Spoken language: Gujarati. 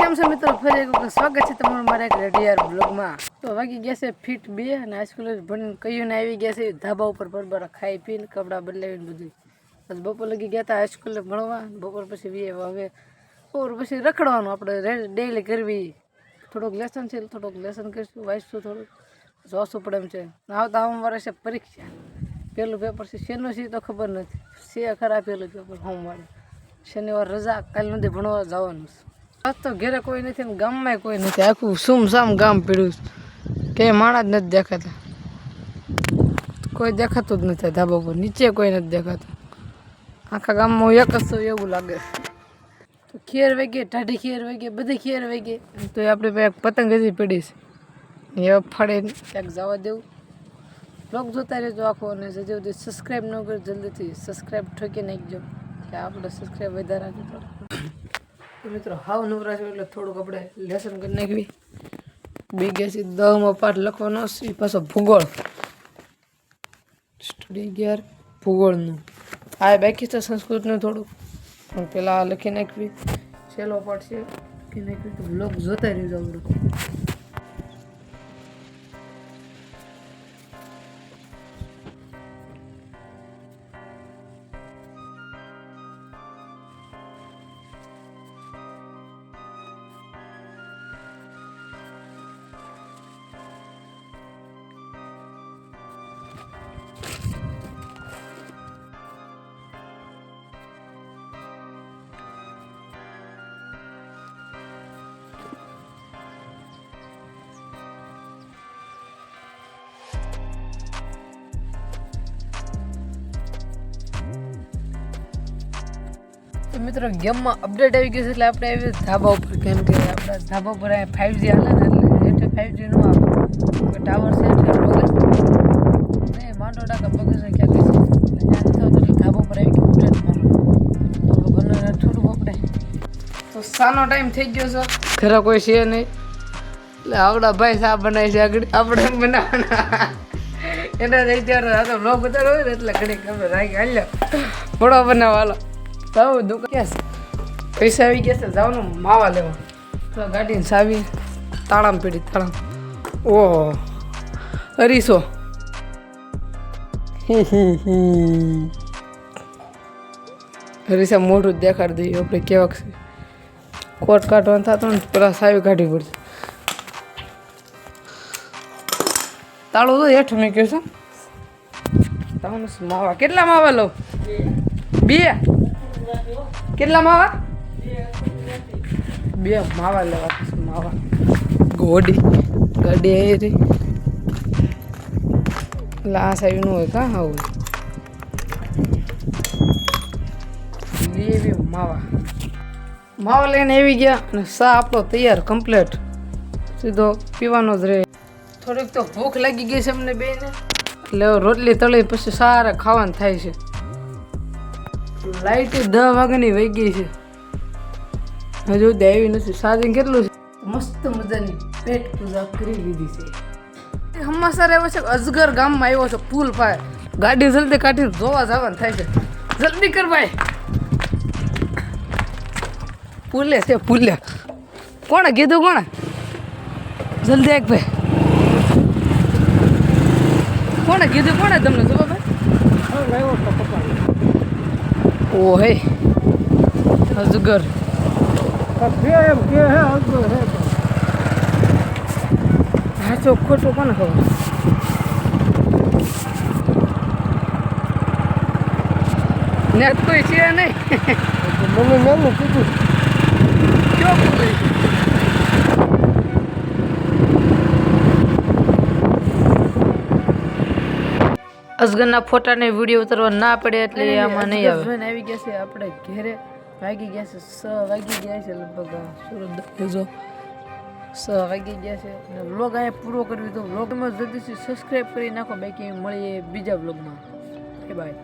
કેમ મિત્રો? ફરી એક સ્વાગત છે તમારું મારા એક રેડિયાર બ્લોગમાં. તો વાગી ગયા છે ફીટ બે અને હાઈસ્કૂલે ભણીને કયું ને આવી ગયા છે. ધાબા ઉપર બરબર ખાઈ પીને કપડાં બદલાવીને બધું. બપોર લગી ગયા હતા હાઈસ્કૂલે ભણવા. બપોર પછી વી હવે બપોર પછી રખડવાનું આપણે ડેલી કરવી. થોડુંક લેસન છે, થોડુંક લેસન કરીશું, વાંચશું થોડુંક. જોશું પડે એમ છે. આવતા સોમવારે છે પરીક્ષા. પહેલું પેપર છે, શેનું છે તો ખબર નથી. છે ખરા પહેલું પેપર સોમવારે. શનિવાર રજા, કાલ નથી ભણવા જવાનું. આજ તો ઘેરે કોઈ નથી ને ગામમાંય કોઈ નથી. આખું સુમસામ ગામ પીડ્યું કે માણસ નથી દેખાતા. કોઈ દેખાતું જ નથી ધાબા પર નીચે કોઈ નથી દેખાતું. આખા ગામમાં એક જ છું એવું લાગે. તો ખેર વેગે ટાઢી ખેર વેગે, બધી ખેર વેગે. તો આપણે એક પતંગ હજી પડી છે. એ ફાડે ક્યાંક જવા દેવું. બ્લોગ જોતા રહેજો આખો અને જલ્દી સુધી સબસ્ક્રાઈબ ન કરો જલ્દીથી સબસ્ક્રાઈબ ઠોકી નાખજો. કે આપણે સબસ્ક્રાઈબ વધારે તો મિત્રો હાવ નવરા છે એટલે થોડુંક આપણે લેસન કરી નાખવી બી ગેસી છે પાઠ લખવાનો છે. પાછો ભૂગોળ. સ્ટડી અગિયાર ભૂગોળનું. આ બાકી છે સંસ્કૃતનું થોડુંક. પણ આ લખી નાખવી. છેલ્લો પાઠ છે. લખી નાખવી તો બ્લોગ જોતા રહેજો આપણું. તો મિત્રો, ગેમમાં અપડેટ આવી ગયું છે એટલે આપણે આવી ધાબા ઉપર કેમ કે આપણા ધાબા ઉપર ફાઇવ જી હાલે ને એટલે એટલે ફાઇવ જી નો આવે. ટાવર છે એટલે માંડો ટાકા મગજ ક્યાં કહે ધાબા આવી ગયું અપડેટ થોડુંક આપણે તો સાનો ટાઈમ થઈ ગયો છે. ખરા કોઈ છે નહીં. એટલે આવડા ભાઈ સા બનાવી છે આગળ. આપણે બનાવવાના. એના થઈ ત્યારે આ તો બ્લોગ ઉતારો હોય ને એટલે ઘણી ખબર રાખી હાલ્યો. વડો બનાવવા હાલો. જાઉં દુકાન પૈસા આવી ગયા છે, જવાનું માવા લેવા. તો ગાડીને સાવી તાળામ પીડી, તાળામ. ઓહો. અરીસો. અરીસા મોઢું જ દેખાડી દઈએ, આપણે કેવાક છે. કોટ કાઢવાનું થતું ને પેલા સાવી કાઢવી પડશે. તાળું તો હેઠ મૂક્યો છે. તમને માવા. કેટલા માવા લો? બે. કેટલા માવા? બે માવા લેવા માવા. ગોડી, ગડેરી. એટલે સાઈડનું હોય, કા બે બે માવા. માવા લઈને આવી ગયા અને સા આપણો તૈયાર કમ્પ્લેટ સીધો પીવાનો જ રહે. થોડીક તો ભૂખ લાગી ગઈ છે અમને બેને એટલે રોટલી તળી, પછી સારા ખાવાનું થાય છે. લાઈટ દસ વાગ્યાની વહી ગઈ છે. હજુ આવી નથી. સાદી કેટલું છે? મસ્ત મજાની પેટ પૂજા કરી લીધી છે. હમાસર આવ્યો છે અજગર ગામમાં આવ્યો છે પુલ પાસે ગાડી જલ્દી કાઢીને જોવા જવાનું થાય છે. જલ્દી કર ભાઈ. પુલે છે પુલે કોણે કીધું કોણે? જલ્દી એક ભાઈ. કોણે કીધું કોણે તમને જવાબ ઓ હે અજગર. સાચો ખોટો કોને ખબર? નેટ કોઈ છે નહીં. મમ્મી મેં કીધું. કયો પૂછે અસગરના ફોટાને વીડિયો ઉતારવા ના પડે એટલે આમાં નહીં આવે. આવી ગયા છે આપણે ઘેરે. વાગી ગયા છે સ વાગી ગયા છે લગભગ સુરત જો સ વાગી ગયા છે. અને વ્લોગ અહીંયા પૂરો કરવી તો વ્લોગમાં જલ્દીથી સબસ્ક્રાઈબ કરી નાખો. બાકી મળીએ બીજા વ્લોગમાં બાય